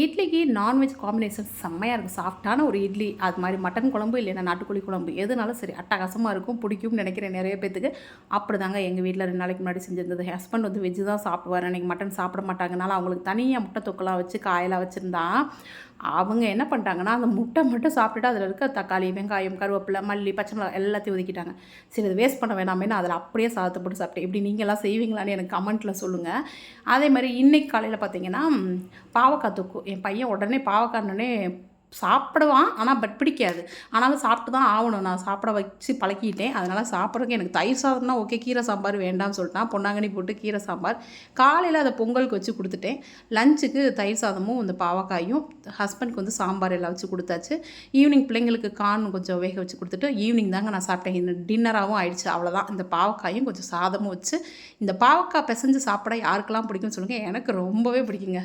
இட்லிக்கு non veg combination செம்மையாக இருக்கும். சாஃப்டான ஒரு இட்லி அது மாதிரி மட்டன் குழம்பு இல்லைன்னா நாட்டுக்கோழி குழம்பு எதுனாலும் சரி அட்டகாசமாக இருக்கும் பிடிக்கும்னு நினைக்கிறேன் நிறைய பேத்துக்கு. அப்படி தாங்க எங்கள் வீட்டில் ரெண்டு நாளைக்கு முன்னாடி செஞ்சிருந்தது. ஹஸ்பண்ட் வந்து வெஜ்ஜு தான் சாப்பிடுவார். அன்றைக்கி மட்டன் சாப்பிட மாட்டாங்கனால அவங்களுக்கு தனியாக முட்டை தொக்கெல்லாம் வச்சு காயெல்லாம் வச்சுருந்தா அவங்க என்ன பண்ணிட்டாங்கன்னா அந்த முட்டை மட்டும் சாப்பிட்டுட்டு அதில் இருக்க தக்காளி வெங்காயம் கருவேப்பிலை மல்லி பச்சை மிளகாய் எல்லாத்தையும் ஒதுக்கிட்டாங்க. சரி இது வேஸ்ட் பண்ண வேணாமேன்னு அதில் அப்படியே சாதத்தை போட்டு சாப்பிட்டேன். இப்படி நீங்களாம் செய்வீங்களான்னு எனக்கு கமெண்ட்டில் சொல்லுங்கள் அதே மாதிரி இன்னைக்கு காலையில் பார்த்தீங்கன்னா பாவக்காய் தொக்கு என் பையன் உடனே பாவக்காரனே சாப்பிடுவான் ஆனால் பட் பிடிக்காது. ஆனாலும் சாப்பிட்டு தான் ஆகணும். நான் சாப்பிட வச்சு பழக்கிட்டேன் அதனால் சாப்பிட்றதுக்கு எனக்கு தயிர் சாதம்னா ஓகே கீரை சாம்பார் வேண்டாம்னு சொல்லிட்டான் பொன்னாங்கண்ணி போட்டு கீரை சாம்பார். காலையில் அதை பொங்கலுக்கு வச்சு கொடுத்துட்டேன். லஞ்சுக்கு தயிர் சாதமும் இந்த பாவக்காயும் ஹஸ்பண்ட்க்கு வந்து சாம்பார் எல்லாம் வச்சு கொடுத்தாச்சு. ஈவினிங் பிள்ளைங்களுக்கு கான் கொஞ்சம் வேக வச்சு கொடுத்துட்டு ஈவினிங் தாங்க நான் சாப்பிட்டேன். இந்த டின்னராகவும் ஆயிடுச்சு. அவ்வளோதான் இந்த பாவக்காயும் கொஞ்சம் சாதமும் வச்சு இந்த பாவக்காய் பிசைஞ்சு சாப்பிட யாருக்கெல்லாம் பிடிக்கும்னு சொல்லுங்கள் எனக்கு ரொம்பவே பிடிக்குங்க.